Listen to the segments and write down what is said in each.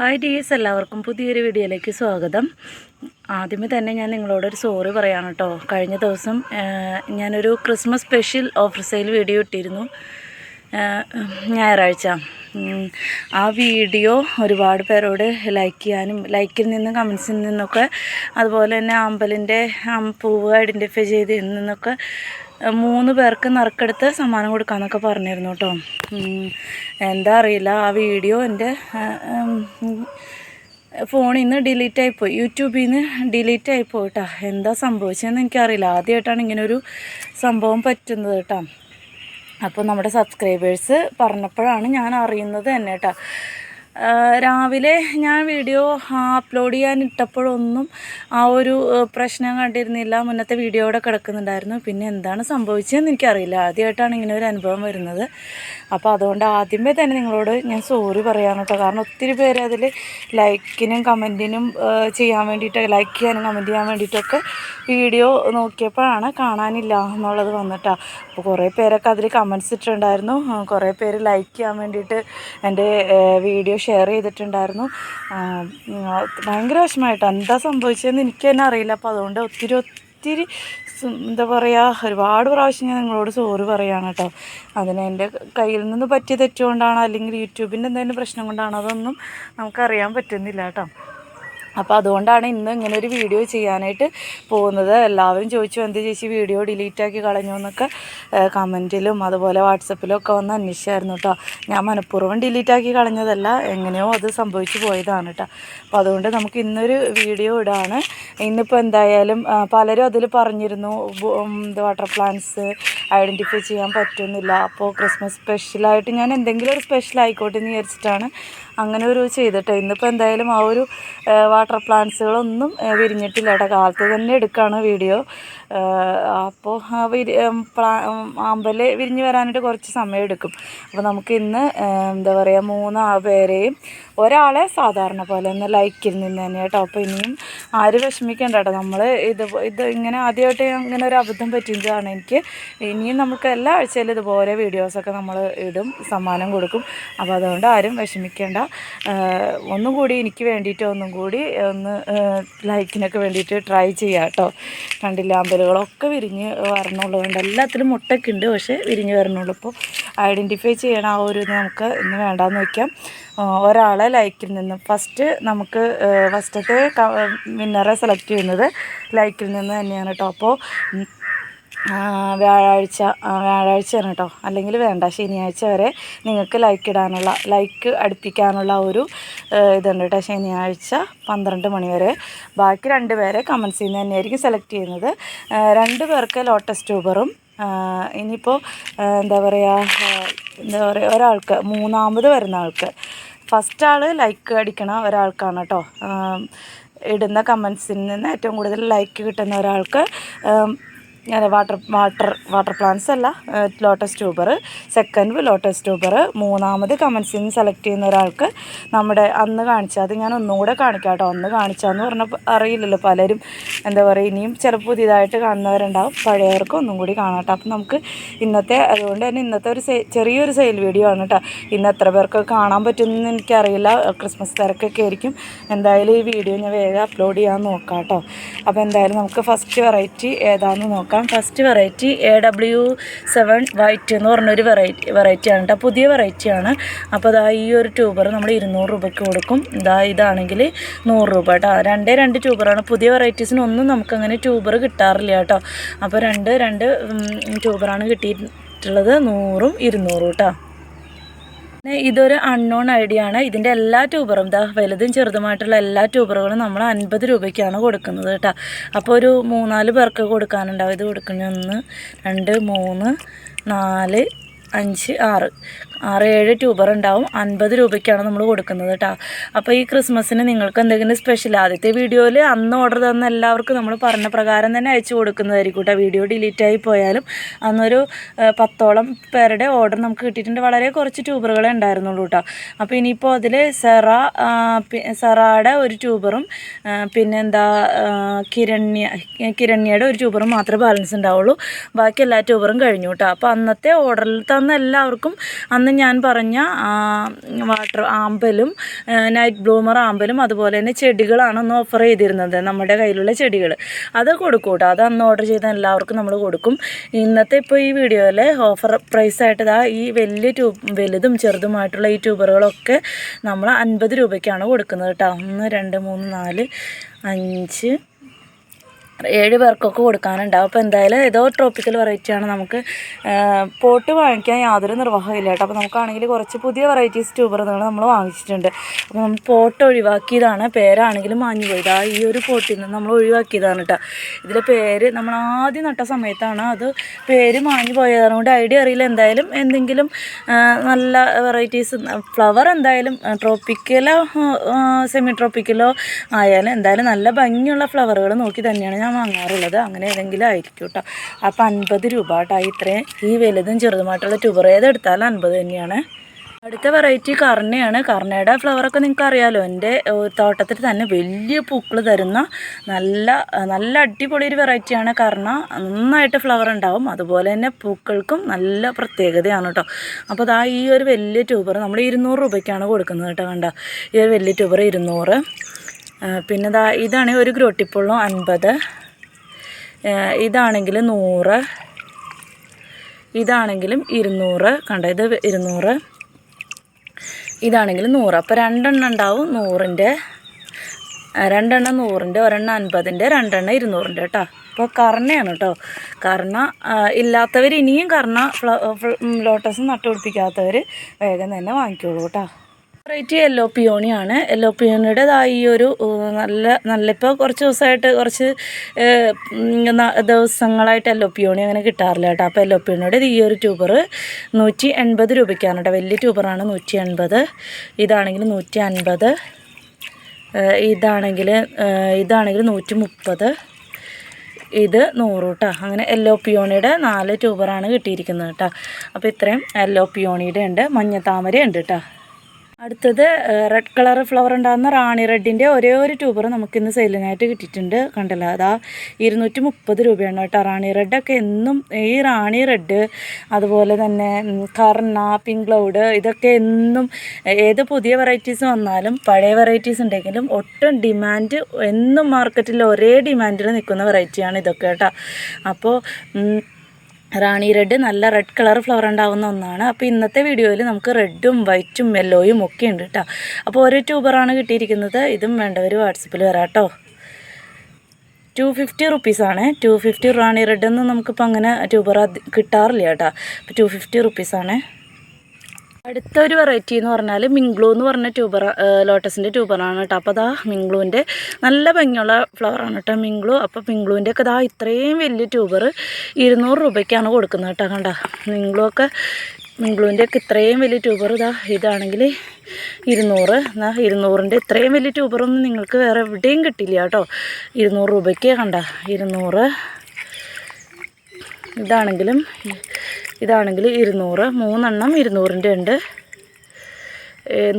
Hi dears എല്ലാവർക്കും പുതിയൊരു വീഡിയോയിലേക്ക് സ്വാഗതം. ആദ്യമേ തന്നെ ഞാൻ നിങ്ങളോടൊരു സോറി പറയാണ് കേട്ടോ. കഴിഞ്ഞ ദിവസം ഞാനൊരു Christmas special offer sale video ഇട്ടിരുന്നു. ഞായറാഴ്ച. ആ വീഡിയോ ഒരുപാട് പേരോട് ലൈക്ക് ചെയ്യാനും ലൈക്കിൽ നിന്നും കമൻസിൽ നിന്നൊക്കെ അതുപോലെ തന്നെ അമ്പലിന്റെ പൂവ് ഐഡന്റിഫൈ ചെയ്തതിൽ നിന്നൊക്കെ മൂന്ന് പേർക്ക് നറുക്കെടുത്ത് സമ്മാനം കൊടുക്കാമെന്നൊക്കെ പറഞ്ഞിരുന്നു കേട്ടോ. എന്താ അറിയില്ല ആ വീഡിയോ എന്റെ ഫോണിൽ നിന്ന് ഡിലീറ്റ് ആയിപ്പോയി യൂട്യൂബിൽ നിന്ന് ഡിലീറ്റ് ആയിപ്പോയി കേട്ടോ. എന്താ സംഭവിച്ചതെന്ന് എനിക്കറിയില്ല. ആദ്യമായിട്ടാണ് ഇങ്ങനൊരു സംഭവം പറ്റുന്നത് കേട്ടോ. അപ്പോൾ നമ്മുടെ സബ്സ്ക്രൈബേഴ്സ് പറഞ്ഞപ്പോഴാണ് ഞാൻ അറിയുന്നത് തന്നെ കേട്ടോ. രാവിലെ ഞാൻ വീഡിയോ അപ്ലോഡ് ചെയ്യാൻ ഇട്ടപ്പോഴൊന്നും ആ ഒരു പ്രശ്നം കണ്ടിരുന്നില്ല. മുന്നത്തെ വീഡിയോ അവിടെ കിടക്കുന്നുണ്ടായിരുന്നു. പിന്നെ എന്താണ് സംഭവിച്ചതെന്ന് എനിക്കറിയില്ല. ആദ്യമായിട്ടാണ് ഇങ്ങനെ ഒരു അനുഭവം വരുന്നത്. അപ്പോൾ അതുകൊണ്ട് ആദ്യമേ തന്നെ നിങ്ങളോട് ഞാൻ സോറി പറയാൻ കേട്ടോ. കാരണം ഒത്തിരി പേര് അതിൽ ലൈക്കിനും കമന്റിനും ചെയ്യാൻ വേണ്ടിയിട്ട് ലൈക്ക് ചെയ്യാനും കമന്റ് ചെയ്യാൻ വേണ്ടിയിട്ടൊക്കെ വീഡിയോ നോക്കിയപ്പോഴാണ് കാണാനില്ല എന്നുള്ളത് വന്നിട്ടാ. അപ്പോൾ കുറേ പേരൊക്കെ അതിൽ കമൻസ് ഇട്ടിട്ടുണ്ടായിരുന്നു. കുറേ പേര് ലൈക്ക് ചെയ്യാൻ വേണ്ടിയിട്ട് എന്റെ വീഡിയോ ഷെയർ ചെയ്തിട്ടുണ്ടായിരുന്നു. ഭയങ്കര വിഷമമായിട്ട്. എന്താ സംഭവിച്ചതെന്ന് എനിക്ക് തന്നെ അറിയില്ല. അപ്പോൾ അതുകൊണ്ട് ഒത്തിരി ഒത്തിരി എന്താ പറയുക ഒരുപാട് പ്രാവശ്യം ഞാൻ നിങ്ങളോട് സോറി പറയുകയാണ് കേട്ടോ. അതിന് എന്റെ കയ്യിൽ നിന്ന് പറ്റിയ തെറ്റുകൊണ്ടാണോ അല്ലെങ്കിൽ യൂട്യൂബിന്റെ എന്തെങ്കിലും പ്രശ്നം കൊണ്ടാണോ അതൊന്നും നമുക്കറിയാൻ പറ്റുന്നില്ല കേട്ടോ. അപ്പോൾ അതുകൊണ്ടാണ് ഇന്ന് ഇങ്ങനെ ഒരു വീഡിയോ ചെയ്യാനായിട്ട് പോകുന്നത്. എല്ലാവരും ചോദിച്ചു എന്ത് ചേച്ചി വീഡിയോ ഡിലീറ്റ് ആക്കി കളഞ്ഞു എന്നൊക്കെ കമന്റിലും അതുപോലെ വാട്സപ്പിലും ഒക്കെ വന്ന് അന്വേഷിച്ചായിരുന്നു കേട്ടോ ഞാൻ മനഃപൂർവം ഡിലീറ്റ് ആക്കി കളഞ്ഞതല്ല എങ്ങനെയോ അത് സംഭവിച്ചു പോയതാണ് കേട്ടോ അപ്പോൾ അതുകൊണ്ട് നമുക്ക് ഇന്നൊരു വീഡിയോ ഇടാണ്. ഇന്നിപ്പോൾ എന്തായാലും പലരും അതിൽ പറഞ്ഞിരുന്നു വാട്ടർ പ്ലാന്റ്സ് ഐഡന്റിഫൈ ചെയ്യാൻ പറ്റുന്നില്ല. അപ്പോൾ ക്രിസ്മസ് സ്പെഷ്യലായിട്ട് ഞാൻ എന്തെങ്കിലും ഒരു സ്പെഷ്യൽ ആയിക്കോട്ടെ എന്ന് വിചാരിച്ചിട്ടാണ് അങ്ങനെ ഒരു ചെയ്തിട്ട്. ഇന്നിപ്പോൾ എന്തായാലും ആ ഒരു വാട്ടർ പ്ലാന്റ്സുകളൊന്നും വിരിഞ്ഞിട്ടില്ല. കേട്ടോ കാലത്ത് തന്നെ എടുക്കുകയാണ് വീഡിയോ അപ്പോൾ വിരി പ്ലാ ആമ്പൽ വിരിഞ്ഞ് വരാനായിട്ട് കുറച്ച് സമയം എടുക്കും. അപ്പോൾ നമുക്ക് ഇന്ന് എന്താ പറയുക മൂന്ന് പേരെയും ഒരാളെ സാധാരണ പോലെ ഒന്ന് ലൈക്കിൽ നിന്ന് തന്നെ കേട്ടോ. അപ്പോൾ ഇനിയും ആരും വിഷമിക്കേണ്ട കേട്ടോ. നമ്മൾ ഇത് ഇത് ഇങ്ങനെ ആദ്യമായിട്ട് ഇങ്ങനെ ഒരു അബദ്ധം പറ്റിയതാണ് എനിക്ക്. ഇനിയും നമുക്ക് എല്ലാ ആഴ്ചയിലും ഇതുപോലെ വീഡിയോസൊക്കെ നമ്മൾ ഇടും സമ്മാനം കൊടുക്കും. അപ്പോൾ അതുകൊണ്ട് ആരും വിഷമിക്കേണ്ട. ഒന്നും കൂടി എനിക്ക് വേണ്ടിയിട്ട് ഒന്നും കൂടി ഒന്ന് ലൈക്കിനൊക്കെ വേണ്ടിയിട്ട് ട്രൈ ചെയ്യാം കേട്ടോ. കണ്ടില്ല അമ്പലുകളൊക്കെ വിരിഞ്ഞ് വരണുള്ളതുകൊണ്ട് എല്ലാത്തിലും മുട്ടൊക്കെ ഉണ്ട് പക്ഷേ വിരിഞ്ഞ് വരണുള്ളൂ. ഇപ്പോൾ ഐഡന്റിഫൈ ചെയ്യണ ആ ഒരു ഇത് നമുക്ക് ഇന്ന് വേണ്ടാന്ന് വയ്ക്കാം ഒരാളെ ലൈക്കിൽ നിന്ന് ഫസ്റ്റ് നമുക്ക് ഫസ്റ്റത്തെ വിന്നറെ സെലക്ട് ചെയ്യുന്നത് ലൈക്കിൽ നിന്ന് തന്നെയാണ് കേട്ടോ. അപ്പോൾ വ്യാഴാഴ്ച വ്യാഴാഴ്ച വ്യാഴാഴ്ചയാണ് കേട്ടോ അല്ലെങ്കിൽ വേണ്ട ശനിയാഴ്ച വരെ നിങ്ങൾക്ക് ലൈക്ക് ഇടാനുള്ള ലൈക്ക് അടുപ്പിക്കാനുള്ള ഒരു ഇതുണ്ട് കേട്ടോ ശനിയാഴ്ച പന്ത്രണ്ട് മണി വരെ. ബാക്കി രണ്ട് പേരെ കമൻസിൽ നിന്ന് തന്നെയായിരിക്കും സെലക്ട് ചെയ്യുന്നത്. രണ്ട് പേർക്ക് ലോട്ടസ് ട്യൂബറും ഇനിയിപ്പോൾ എന്താ പറയുക എന്താ പറയുക ഒരാൾക്ക് മൂന്നാമത് വരുന്ന ആൾക്ക്. ഫസ്റ്റ് ആൾ ലൈക്ക് അടിക്കണ ഒരാൾക്കാണ് കേട്ടോ ഇടുന്ന കമൻസിൽ നിന്ന് ഏറ്റവും കൂടുതൽ ലൈക്ക് കിട്ടുന്ന ഒരാൾക്ക് അതെ വാട്ടർ വാട്ടർ വാട്ടർ പ്ലാന്റ്സ് അല്ല lotus tuber second lotus tuber മൂന്നാമത് കമൻസിൽ നിന്ന് സെലക്ട് ചെയ്യുന്ന ഒരാൾക്ക് നമ്മുടെ അന്ന് കാണിച്ച അത് ഞാൻ ഒന്നുകൂടെ കാണിക്കാം കേട്ടോ. അന്ന് കാണിച്ചാന്ന് പറഞ്ഞപ്പോൾ അറിയില്ലല്ലോ പലരും. എന്താ പറയുക ഇനിയും ചിലപ്പോൾ പുതിയതായിട്ട് കാണുന്നവരുണ്ടാവും. പഴയവർക്ക് ഒന്നും കൂടി കാണാം കേട്ടോ. അപ്പം നമുക്ക് ഇന്നത്തെ അതുകൊണ്ട് തന്നെ ഇന്നത്തെ ഒരു ചെറിയൊരു സെയിൽ വീഡിയോ ആണ് കേട്ടോ. ഇന്ന് എത്ര പേർക്ക് കാണാൻ പറ്റുമെന്ന് എനിക്കറിയില്ല. ക്രിസ്മസ് തിരക്കൊക്കെ ആയിരിക്കും. എന്തായാലും ഈ വീഡിയോ ഞാൻ വേഗം അപ്ലോഡ് ചെയ്യാൻ നോക്കാം കേട്ടോ. അപ്പോൾ എന്തായാലും നമുക്ക് ഫസ്റ്റ് വെറൈറ്റി ഏതാണെന്ന് നോക്കാം. First variety A W seven white എന്ന് പറഞ്ഞൊരു വെറൈറ്റി വെറൈറ്റിയാണ് കേട്ടോ പുതിയ വെറൈറ്റിയാണ് അപ്പോൾ ഇതാ ഈ ഒരു ട്യൂബർ നമ്മൾ ഇരുന്നൂറ് രൂപയ്ക്ക് കൊടുക്കും. ഇതാ ഇതാണെങ്കിൽ നൂറ് രൂപ കേട്ടോ രണ്ടേ രണ്ട് ട്യൂബറാണ് പുതിയ വെറൈറ്റീസിനൊന്നും നമുക്കങ്ങനെ ട്യൂബർ കിട്ടാറില്ല കേട്ടോ അപ്പോൾ രണ്ട് രണ്ട് ട്യൂബറാണ് കിട്ടിയിട്ടുള്ളത് നൂറും ഇരുന്നൂറും കേട്ടോ ഇതൊരു അൺനോൺ ഐഡിയ ആണ്. ഇതിന്റെ എല്ലാ ട്യൂബറും ദാ വലുതും ചെറുതുമായിട്ടുള്ള എല്ലാ ട്യൂബറുകളും നമ്മൾ അൻപത് രൂപയ്ക്കാണ് കൊടുക്കുന്നത് കേട്ടോ. അപ്പോൾ ഒരു മൂന്നാൽ പേർക്ക് കൊടുക്കാനുണ്ടാവും. ഇത് കൊടുക്കുന്ന ഒന്ന് രണ്ട് മൂന്ന് നാല് അഞ്ച് ആറ്. ആറ് ഏഴ് ട്യൂബർ ഉണ്ടാവും. അൻപത് രൂപയ്ക്കാണ് നമ്മൾ കൊടുക്കുന്നത് കേട്ടോ അപ്പോൾ ഈ ക്രിസ്മസിന് നിങ്ങൾക്ക് എന്തെങ്കിലും സ്പെഷ്യൽ ആദ്യത്തെ വീഡിയോയിൽ അന്ന് ഓർഡർ തന്ന എല്ലാവർക്കും നമ്മൾ പറഞ്ഞ പ്രകാരം തന്നെ അയച്ചു കൊടുക്കുന്നതായിരിക്കും കേട്ടോ വീഡിയോ ഡിലീറ്റ് ആയി പോയാലും അന്നൊരു പത്തോളം പേരുടെ ഓർഡർ നമുക്ക് കിട്ടിയിട്ടുണ്ട്. വളരെ കുറച്ച് ട്യൂബറുകളെ ഉണ്ടായിരുന്നുള്ളൂ കേട്ടോ അപ്പോൾ ഇനിയിപ്പോൾ അതിൽ സെറ സെറയുടെ ഒരു ട്യൂബറും പിന്നെന്താ കിരണ്യ കിരണ്യയുടെ ഒരു ട്യൂബറും മാത്രമേ ബാലൻസ് ഉണ്ടാവുള്ളൂ. ബാക്കി എല്ലാ ട്യൂബറും കഴിഞ്ഞു കേട്ടോ അപ്പോൾ അന്നത്തെ ഓർഡറിൽ തന്ന എല്ലാവർക്കും അന്ന് ഞാൻ പറഞ്ഞ വാട്ടർ ആമ്പലും നൈറ്റ് ബ്ലൂമർ ആമ്പലും അതുപോലെ തന്നെ ചെടികളാണ് ഒന്ന് ഓഫർ ചെയ്തിരുന്നത് നമ്മുടെ കയ്യിലുള്ള ചെടികൾ അത് കൊടുക്കും അത് അന്ന് ഓർഡർ ചെയ്ത എല്ലാവർക്കും നമ്മൾ കൊടുക്കും. ഇന്നത്തെ ഇപ്പോൾ ഈ വീഡിയോയിലെ ഓഫർ പ്രൈസായിട്ട് ഇതാ ഈ വലിയ ട്യൂബ് വലുതും ചെറുതുമായിട്ടുള്ള ഈ ട്യൂബറുകളൊക്കെ നമ്മൾ അൻപത് രൂപയ്ക്കാണ് കൊടുക്കുന്നത് കേട്ടോ ഒന്ന് രണ്ട് മൂന്ന് നാല് അഞ്ച് ഏഴ് പേർക്കൊക്കെ കൊടുക്കാനുണ്ടാവും അപ്പോൾ എന്തായാലും ഏതോ ട്രോപ്പിക്കൽ വെറൈറ്റിയാണ് നമുക്ക് പോട്ട് വാങ്ങിക്കാൻ യാതൊരു നിർവാഹമില്ല കേട്ടോ. അപ്പോൾ നമുക്കാണെങ്കിൽ കുറച്ച് പുതിയ വെറൈറ്റീസ് ട്യൂബറുകൾ നമ്മൾ വാങ്ങിച്ചിട്ടുണ്ട്. അപ്പോൾ നമ്മൾ പോട്ട് ഒഴിവാക്കിയതാണ്. പേരാണെങ്കിലും മാഞ്ഞു പോയത് ആ ഈ ഒരു പോട്ടിൽ നിന്ന് നമ്മൾ ഒഴിവാക്കിയതാണ് കേട്ടോ. ഇതിലെ പേര് നമ്മൾ ആദ്യം നട്ട സമയത്താണ് അത് പേര് മാഞ്ഞു പോയതുകൊണ്ട് കൊണ്ട് ഐഡിയ അറിയില്ല. എന്തായാലും എന്തെങ്കിലും നല്ല വെറൈറ്റീസ് ഫ്ലവർ എന്തായാലും ട്രോപ്പിക്കലോ സെമി ട്രോപ്പിക്കലോ ആയാലും എന്തായാലും നല്ല ഭംഗിയുള്ള ഫ്ലവറുകൾ നോക്കി തന്നെയാണ് ഞാൻ വാങ്ങാറുള്ളത്. അങ്ങനെ ഏതെങ്കിലും ആയിരിക്കും കേട്ടോ അപ്പോൾ അൻപത് രൂപ കേട്ടോ ഇത്രയും ഈ വലുതും ചെറുതുമായിട്ടുള്ള ട്യൂബർ ഏതെടുത്താലും അൻപത് തന്നെയാണ്. അടുത്ത വെറൈറ്റി കർണയാണ്. കർണയുടെ ഫ്ലവറൊക്കെ നിങ്ങൾക്ക് അറിയാമല്ലോ എന്റെ തോട്ടത്തിൽ തന്നെ വലിയ പൂക്കൾ തരുന്ന നല്ല നല്ല അടിപൊളി ഒരു വെറൈറ്റിയാണ് കർണ. നന്നായിട്ട് ഫ്ലവർ ഉണ്ടാവും. അതുപോലെ തന്നെ പൂക്കൾക്കും നല്ല പ്രത്യേകതയാണ് കേട്ടോ അപ്പോൾ അതാ ഈ ഒരു വലിയ ട്യൂബർ നമ്മൾ ഇരുന്നൂറ് രൂപയ്ക്കാണ് കൊടുക്കുന്നത് കേട്ടോ കണ്ട. ഈ ഒരു വലിയ ട്യൂബർ ഇരുന്നൂറ്. പിന്നെ ദാ ഇതാണ് ഒരു ഗ്രോട്ടിപ്പുള്ളും അൻപത്. ഇതാണെങ്കിൽ നൂറ്. ഇതാണെങ്കിലും ഇരുന്നൂറ്. കണ്ട ഇത് ഇരുന്നൂറ്. ഇതാണെങ്കിൽ നൂറ്. അപ്പോൾ രണ്ടെണ്ണം ഉണ്ടാവും നൂറിന്റെ. രണ്ടെണ്ണം നൂറിന്റെ ഒരെണ്ണം അൻപതിന്റെ രണ്ടെണ്ണം ഇരുന്നൂറിന്റെ കേട്ടോ. അപ്പോൾ കർണയാണ് കേട്ടോ. കർണ ഇല്ലാത്തവർ ഇനിയും കർണ ലോട്ടസ് നട്ടുപിടിപ്പിക്കാത്തവർ വേഗം തന്നെ വാങ്ങിക്കോളൂ കേട്ടോ. വെറൈറ്റി യെല്ലോ പിയോണിയാണ് യെല്ലോ പിയോണിയുടെ ഈ ഒരു നല്ല നല്ല ഇപ്പോൾ കുറച്ച് ദിവസമായിട്ട് കുറച്ച് ദിവസങ്ങളായിട്ട് യെല്ലോ പിയോണി അങ്ങനെ കിട്ടാറില്ല കേട്ടോ. അപ്പോൾ യെല്ലോ പിയോണിയുടെ ഈ ഒരു ട്യൂബർ നൂറ്റി എൺപത് രൂപയ്ക്കാണ് കേട്ടോ. വലിയ ട്യൂബറാണ് നൂറ്റി എൺപത്. ഇതാണെങ്കിൽ നൂറ്റി അൻപത്. ഇതാണെങ്കിൽ ഇതാണെങ്കിൽ നൂറ്റി മുപ്പത്. ഇത് നൂറ് കേട്ടോ. അങ്ങനെ യെല്ലോ പിയോണിയുടെ നാല് ട്യൂബറാണ് കിട്ടിയിരിക്കുന്നത് കേട്ടോ. അപ്പോൾ ഇത്രയും യെല്ലോ പിയോണിയുടെ ഉണ്ട് മഞ്ഞ മഞ്ഞത്താമര ഉണ്ട് കേട്ടോ. അടുത്തത് റെഡ് കളർ ഫ്ലവർ ഉണ്ടാകുന്ന റാണി റെഡിന്റെ ഒരേ ഒരു ട്യൂബർ നമുക്കിന്ന് സെയിലിനായിട്ട് കിട്ടിയിട്ടുണ്ട്. കണ്ടല്ലോ? അതാ ഇരുന്നൂറ്റി മുപ്പത് രൂപയാണ് കേട്ടോ റാണി റെഡൊക്കെ എന്നും ഈ റാണി റെഡ് അതുപോലെ തന്നെ കർണ പിങ്ക് ക്ലൗഡ് ഇതൊക്കെ എന്നും ഏത് പുതിയ വെറൈറ്റീസ് വന്നാലും പഴയ വെറൈറ്റീസ് ഉണ്ടെങ്കിലും ഒട്ടും ഡിമാൻഡ് എന്നും മാർക്കറ്റിൽ ഒരേ ഡിമാൻഡിൽ നിൽക്കുന്ന വെറൈറ്റിയാണ് ഇതൊക്കെ കേട്ടോ. അപ്പോൾ റാണി റെഡ് നല്ല റെഡ് കളർ ഫ്ലവർ ഉണ്ടാവുന്ന ഒന്നാണ്. അപ്പോൾ ഇന്നത്തെ വീഡിയോയിൽ നമുക്ക് റെഡും വൈറ്റും യെല്ലോയും ഒക്കെ ഉണ്ട് കേട്ടോ അപ്പോൾ ഒരു ട്യൂബറാണ് കിട്ടിയിരിക്കുന്നത്. ഇതും വേണ്ടവർ വാട്സപ്പിൽ വരാം കേട്ടോ ടു ഫിഫ്റ്റി റുപ്പീസാണ് ടു ഫിഫ്റ്റി റാണി റെഡ് ഒന്നും നമുക്കിപ്പോൾ അങ്ങനെ ട്യൂബർ കിട്ടാറില്ല കേട്ടോ അപ്പോൾ ടു ഫിഫ്റ്റി റുപ്പീസാണ് അടുത്ത ഒരു വെറൈറ്റി എന്ന് പറഞ്ഞാൽ മിംഗ്ലൂ എന്ന് പറഞ്ഞ ട്യൂബർ ലോട്ടസിന്റെ ട്യൂബറാണ് കേട്ടോ. അപ്പോൾ അതാ മിങ്ക്ലൂവിന്റെ നല്ല ഭംഗിയുള്ള ഫ്ലവറാണ് കേട്ടോ മിംഗ്ലൂ. അപ്പോൾ മിങ്ക്ലൂവിന്റെ ഒക്കെ ഇതാ ഇത്രയും വലിയ ട്യൂബർ ഇരുന്നൂറ് രൂപയ്ക്കാണ് കൊടുക്കുന്നത് കേട്ടോ കണ്ട. മിംഗ്ലൂ ഒക്കെ മിങ്ക്ലൂവിന്റെ ഒക്കെ ഇത്രയും വലിയ ട്യൂബർ ഇതാ ഇതാണെങ്കിൽ ഇരുന്നൂറ്. എന്നാ ഇരുന്നൂറിന്റെ ഇത്രയും വലിയ ട്യൂബറൊന്നും നിങ്ങൾക്ക് വേറെ എവിടെയും കിട്ടില്ല കേട്ടോ. ഇരുന്നൂറ് രൂപയ്ക്ക് കണ്ട. ഇരുന്നൂറ് ഇതാണെങ്കിലും ഇതാണെങ്കിൽ ഇരുന്നൂറ്. മൂന്നെണ്ണം ഇരുന്നൂറിന്റെ ഉണ്ട്.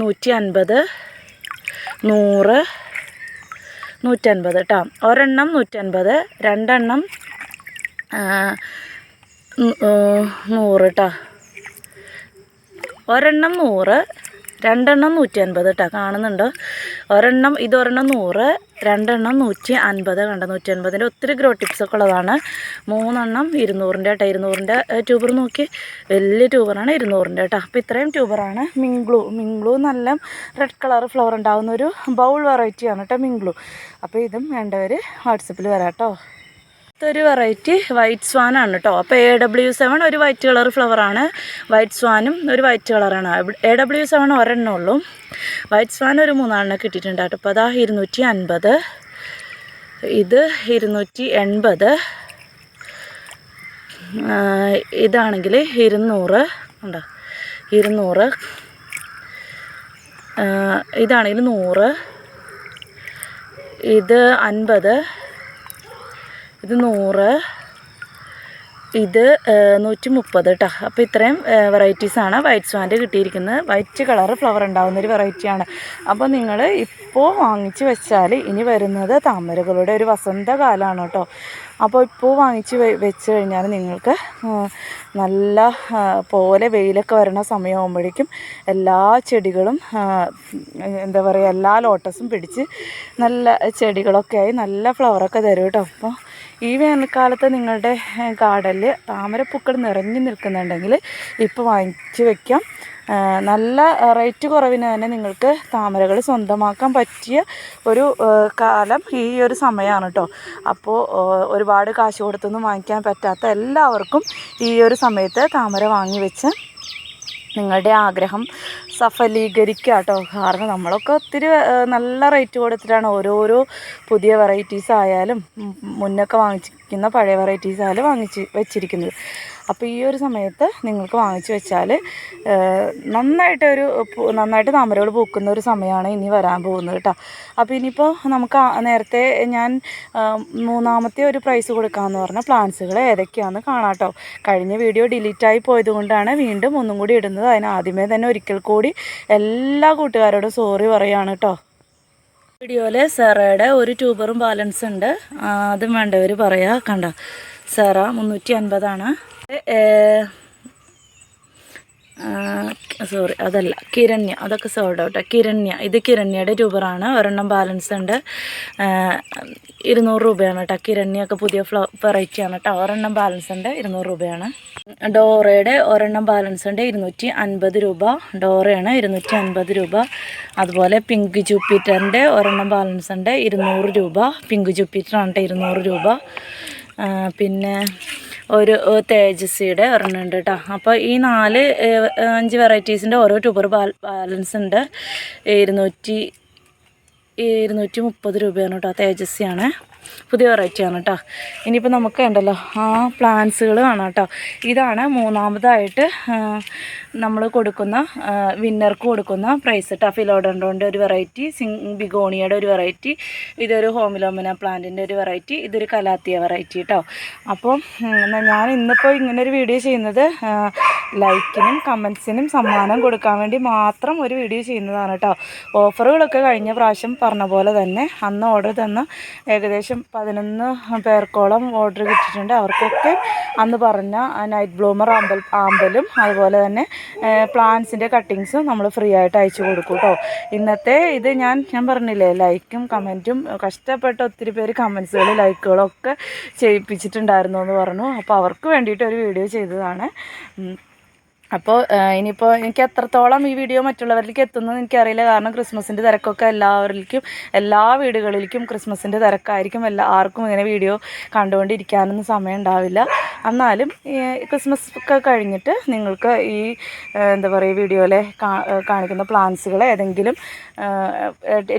നൂറ്റി അൻപത് നൂറ് നൂറ്റൻപത് കേട്ടോ ഒരെണ്ണം നൂറ്റൻപത് രണ്ടെണ്ണം നൂറ് കേട്ടോ ഒരെണ്ണം നൂറ് രണ്ടെണ്ണം നൂറ്റി അൻപത് കേട്ടോ കാണുന്നുണ്ടോ? ഒരെണ്ണം ഇതൊരെണ്ണം നൂറ് രണ്ടെണ്ണം നൂറ്റി അൻപത് കണ്ട? നൂറ്റി അൻപതിന്റെ ഒത്തിരി ഗ്രോ ടിപ്സ് ഒക്കെ ഉള്ളതാണ്. മൂന്നെണ്ണം ഇരുന്നൂറിന്റെ കേട്ടോ ഇരുന്നൂറിന്റെ ട്യൂബർ നോക്കി. വലിയ ട്യൂബറാണ് ഇരുന്നൂറിന്റെ കേട്ടോ അപ്പോൾ ഇത്രയും ട്യൂബറാണ് മിംഗ്ലൂ മിംഗ്ലൂ നല്ല റെഡ് കളർ ഫ്ലവർ ഉണ്ടാകുന്ന ഒരു ബൗൾ വെറൈറ്റിയാണ് കേട്ടോ മിങ്ക്ലൂ. അപ്പോൾ ഇതും വേണ്ടവർ വാട്സപ്പിൽ വരാം കേട്ടോ അടുത്തൊരു വെറൈറ്റി വൈറ്റ് സ്വാൻ ആണ് കേട്ടോ അപ്പോൾ എ ഡബ്ല്യു സെവൻ ഒരു വൈറ്റ് കളർ ഫ്ലവറാണ് വൈറ്റ് സ്വാനും ഒരു വൈറ്റ് കളറാണ് എ ഡബ്ല്യു സെവൻ ഒരെണ്ണം ഉള്ളൂ. വൈറ്റ് സ്വാൻ ഒരു മൂന്നാളിനെ കിട്ടിയിട്ടുണ്ട് കേട്ടോ. അപ്പോൾ അതാ ഇരുന്നൂറ്റി അൻപത് ഇത് ഇരുന്നൂറ്റി എൺപത് ഇതാണെങ്കിൽ ഇരുന്നൂറ്. ഉണ്ടോ? ഇരുന്നൂറ്. ഇതാണെങ്കിൽ നൂറ്. ഇത് അൻപത്. ഇത് നൂറ്. ഇത് നൂറ്റി മുപ്പത് കേട്ടോ അപ്പോൾ ഇത്രയും വെറൈറ്റീസാണ് വൈറ്റ് സ്വാന്റെ കിട്ടിയിരിക്കുന്നത്. വൈറ്റ് കളർ ഫ്ലവർ ഉണ്ടാകുന്ന ഒരു വെറൈറ്റിയാണ് അപ്പോൾ നിങ്ങൾ ഇപ്പോൾ വാങ്ങിച്ച് വെച്ചാൽ ഇനി വരുന്നത് താമരകളുടെ ഒരു വസന്തകാലമാണ് കേട്ടോ അപ്പോൾ ഇപ്പോൾ വാങ്ങിച്ച് വെച്ച് കഴിഞ്ഞാൽ നിങ്ങൾക്ക് നല്ല പോലെ വെയിലൊക്കെ വരണ സമയമാകുമ്പോഴേക്കും എല്ലാ ചെടികളും എന്താ പറയുക എല്ലാ ലോട്ടസും പിടിച്ച് നല്ല ചെടികളൊക്കെ ആയി നല്ല ഫ്ലവറൊക്കെ തരും കേട്ടോ അപ്പോൾ ഈ വേനൽക്കാലത്ത് നിങ്ങളുടെ ഗാർഡനിൽ താമരപ്പൂക്കൾ നിറഞ്ഞു നിൽക്കുന്നുണ്ടെങ്കിൽ ഇപ്പോൾ വാങ്ങിച്ച് വെക്കാം. നല്ല റേറ്റ് കുറവിന് തന്നെ നിങ്ങൾക്ക് താമരകൾ സ്വന്തമാക്കാൻ പറ്റിയ ഒരു കാലം ഈ ഒരു സമയമാണ് കേട്ടോ അപ്പോൾ ഒരുപാട് കാശ് കൊടുത്തൊന്നും വാങ്ങിക്കാൻ പറ്റാത്ത എല്ലാവർക്കും ഈ ഒരു സമയത്ത് താമര വാങ്ങി വെച്ച് നിങ്ങളുടെ ആഗ്രഹം സഫലീകരിക്കുക കേട്ടോ കാരണം നമ്മളൊക്കെ ഒത്തിരി നല്ല റേറ്റ് കൊടുത്തിട്ടാണ് ഓരോരോ പുതിയ വെറൈറ്റീസ് ആയാലും മുന്നൊക്കെ വാങ്ങിച്ചിരിക്കുന്ന പഴയ വെറൈറ്റീസ് ആയാലും വാങ്ങിച്ച് വെച്ചിരിക്കുന്നത്. അപ്പോൾ ഈ ഒരു സമയത്ത് നിങ്ങൾക്ക് വാങ്ങിച്ചു വെച്ചാൽ നന്നായിട്ട് ഒരു നന്നായിട്ട് താമരകൾ പൂക്കുന്ന ഒരു സമയമാണ് ഇനി വരാൻ പോകുന്നത് കേട്ടോ അപ്പോൾ ഇനിയിപ്പോൾ നമുക്ക് നേരത്തെ ഞാൻ മൂന്നാമത്തെ ഒരു പ്രൈസ് കൊടുക്കാമെന്ന് പറഞ്ഞ പ്ലാന്റ്സുകൾ ഏതൊക്കെയാണെന്ന് കാണാം കേട്ടോ കഴിഞ്ഞ വീഡിയോ ഡിലീറ്റായി പോയത് കൊണ്ടാണ് വീണ്ടും ഒന്നും കൂടി ഇടുന്നത്. അതിന് ആദ്യമേ തന്നെ ഒരിക്കൽ കൂടി എല്ലാ കൂട്ടുകാരോടും സോറി പറയുകയാണ് കേട്ടോ വീഡിയോയിൽ സെറയുടെ ഒരു ട്യൂബറും ബാലൻസ് ഉണ്ട്. അതും വേണ്ടവർ പറയാം. കണ്ട? സെറ മുന്നൂറ്റി അൻപതാണ്. സോറി അതല്ല കിരണ്യ അതൊക്കെ സോൾഡ് ഔട്ട് കിരണ്യ ഇത് കിരണ്യയുടെ രൂപറാണ്. ഒരെണ്ണം ബാലൻസ് ഉണ്ട്. ഇരുന്നൂറ് രൂപയാണ് കേട്ടോ. കിരണ്യൊക്കെ പുതിയ ഫ്ലോ വെറൈറ്റിയാണ് കേട്ടോ. ഒരെണ്ണം ബാലൻസ് ഉണ്ട് ഇരുന്നൂറ് രൂപയാണ്. ഡോറയുടെ ഒരെണ്ണം ബാലൻസ് ഉണ്ട് ഇരുന്നൂറ്റി അൻപത് രൂപ. ഡോറയാണ് ഇരുന്നൂറ്റി അൻപത് രൂപ. അതുപോലെ പിങ്ക് ജൂപ്പിറ്ററിന്റെ ഒരെണ്ണം ബാലൻസ് ഉണ്ട് ഇരുന്നൂറ് രൂപ. പിങ്ക് ജൂപ്പിറ്ററാണ് കേട്ടോ ഇരുന്നൂറ് രൂപ. പിന്നെ ഒരു തേജസ്സിയുടെ ഒരെണ്ണം ഉണ്ട് കേട്ടോ അപ്പോൾ ഈ നാല് അഞ്ച് വെറൈറ്റീസിന്റെ ഓരോ ട്യൂബർ ബാലൻസ് ഉണ്ട്. ഇരുന്നൂറ്റി ഇരുന്നൂറ്റി മുപ്പത് രൂപയാണ് കേട്ടോ തേജസ്വിയാണ് പുതിയ വെറൈറ്റിയാണ് കേട്ടോ ഇനിയിപ്പോൾ നമുക്ക് ഉണ്ടല്ലോ ആ പ്ലാന്റ്സുകൾ കാണാം കേട്ടോ ഇതാണ് മൂന്നാമതായിട്ട് നമ്മൾ കൊടുക്കുന്ന വിന്നർക്ക് കൊടുക്കുന്ന പ്രൈസ് കേട്ടോ ഫിലോഡൻഡോന്റെ ഒരു വെറൈറ്റി സിങ് ബിഗോണിയുടെ ഒരു വെറൈറ്റി ഇതൊരു ഹോമിലോമിന പ്ലാന്റിന്റെ ഒരു വെറൈറ്റി ഇതൊരു കലാത്തിയ വെറൈറ്റി കേട്ടോ അപ്പോൾ ഞാൻ ഇന്നിപ്പോൾ ഇങ്ങനൊരു വീഡിയോ ചെയ്യുന്നത് ലൈക്കിനും കമൻസിനും സമ്മാനം കൊടുക്കാൻ വേണ്ടി മാത്രം ഒരു വീഡിയോ ചെയ്യുന്നതാണ് കേട്ടോ ഓഫറുകളൊക്കെ കഴിഞ്ഞ പ്രാവശ്യം പറഞ്ഞ പോലെ തന്നെ അന്ന് ഓർഡർ തന്ന ഏകദേശം പതിനൊന്ന് പേർക്കോളം ഓർഡർ കിട്ടിയിട്ടുണ്ട്. അവർക്കൊക്കെ അന്ന് പറഞ്ഞ നൈറ്റ് ബ്ലൂമർ ആമ്പൽ ആമ്പലും അതുപോലെ തന്നെ പ്ലാന്റ്സിന്റെ കട്ടിങ്സും നമ്മൾ ഫ്രീ ആയിട്ട് അയച്ചു കൊടുക്കും കേട്ടോ ഇന്നത്തെ ഇത് ഞാൻ ഞാൻ പറഞ്ഞില്ലേ ലൈക്കും കമന്റും കഷ്ടപ്പെട്ട ഒത്തിരി പേര് കമൻസുകൾ ലൈക്കുകളും ഒക്കെ ചെയ്യിപ്പിച്ചിട്ടുണ്ടായിരുന്നു എന്ന് പറഞ്ഞു. അപ്പോൾ അവർക്ക് വേണ്ടിയിട്ട് ഒരു വീഡിയോ ചെയ്തതാണ്. അപ്പോൾ ഇനിയിപ്പോൾ എനിക്ക് എത്രത്തോളം ഈ വീഡിയോ മറ്റുള്ളവരിലേക്ക് എത്തുന്നത് എനിക്കറിയില്ല. കാരണം ക്രിസ്മസിന്റെ തിരക്കൊക്കെ എല്ലാവരിലേക്കും എല്ലാ വീടുകളിലേക്കും ക്രിസ്മസിന്റെ തിരക്കായിരിക്കും. എല്ലാ ആർക്കും ഇങ്ങനെ വീഡിയോ കണ്ടുകൊണ്ടിരിക്കാനൊന്നും സമയം ഉണ്ടാവില്ല. എന്നാലും ക്രിസ്മസ് ഒക്കെ കഴിഞ്ഞിട്ട് നിങ്ങൾക്ക് ഈ എന്താ പറയുക വീഡിയോയിലെ കാണിക്കുന്ന പ്ലാന്റ്സുകൾ ഏതെങ്കിലും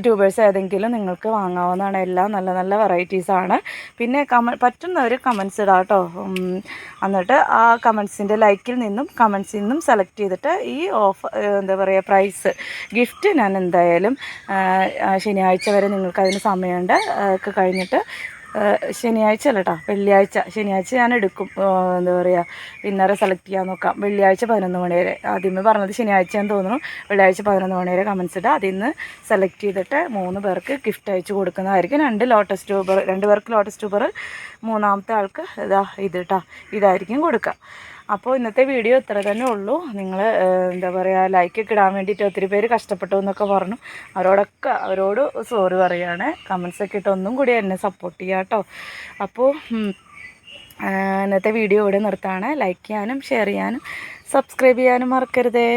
ട്യൂബേഴ്സ് ഏതെങ്കിലും നിങ്ങൾക്ക് വാങ്ങാവുന്നതാണ്. എല്ലാം നല്ല നല്ല വെറൈറ്റീസാണ് പിന്നെ കമ പറ്റുന്നവർ കമൻസ് ഇടാം കേട്ടോ എന്നിട്ട് ആ കമൻസിന്റെ ലൈക്കിൽ നിന്നും കമൻസിൽ നിന്നും സെലക്ട് ചെയ്തിട്ട് ഈ ഓഫർ എന്താ പറയുക പ്രൈസ് ഗിഫ്റ്റ് ഞാൻ എന്തായാലും ശനിയാഴ്ച വരെ നിങ്ങൾക്ക് അതിന് സമയമുണ്ട് ഒക്കെ കഴിഞ്ഞിട്ട് ശനിയാഴ്ച അല്ല കേട്ടോ വെള്ളിയാഴ്ച ശനിയാഴ്ച ഞാൻ എടുക്കും. എന്താ പറയുക വിന്നറെ സെലക്ട് ചെയ്യാൻ നോക്കാം. വെള്ളിയാഴ്ച പതിനൊന്ന് മണി വരെ. ആദ്യമേ പറഞ്ഞത് ശനിയാഴ്ച എന്ന് തോന്നുന്നു. വെള്ളിയാഴ്ച പതിനൊന്ന് മണി വരെ കമൻസ് ഇടുക അതിൽ നിന്ന് സെലക്ട് ചെയ്തിട്ട് മൂന്ന് പേർക്ക് ഗിഫ്റ്റ് അയച്ചു കൊടുക്കുന്നതായിരിക്കും. രണ്ട് ലോട്ടസ് ട്യൂബർ രണ്ട് പേർക്ക് ലോട്ടസ് ട്യൂബർ മൂന്നാമത്തെ ആൾക്ക് ഇതാ ഇത് കേട്ടോ ഇതായിരിക്കും കൊടുക്കുക. അപ്പോൾ ഇന്നത്തെ വീഡിയോ ഇത്ര തന്നെ ഉള്ളൂ. നിങ്ങൾ എന്താ പറയുക ലൈക്കൊക്കെ ഇടാൻ വേണ്ടിയിട്ട് ഒത്തിരി പേര് കഷ്ടപ്പെട്ടു എന്നൊക്കെ പറഞ്ഞു. അവരോടൊക്കെ അവരോട് സോറി പറയുകയാണ് കമൻസൊക്കെ ഇട്ട് ഒന്നും കൂടി എന്നെ സപ്പോർട്ട് ചെയ്യുക കേട്ടോ അപ്പോൾ ഇന്നത്തെ വീഡിയോ ഇവിടെ നിർത്താണ്. ലൈക്ക് ചെയ്യാനും ഷെയർ ചെയ്യാനും സബ്സ്ക്രൈബ് ചെയ്യാനും മറക്കരുതേ.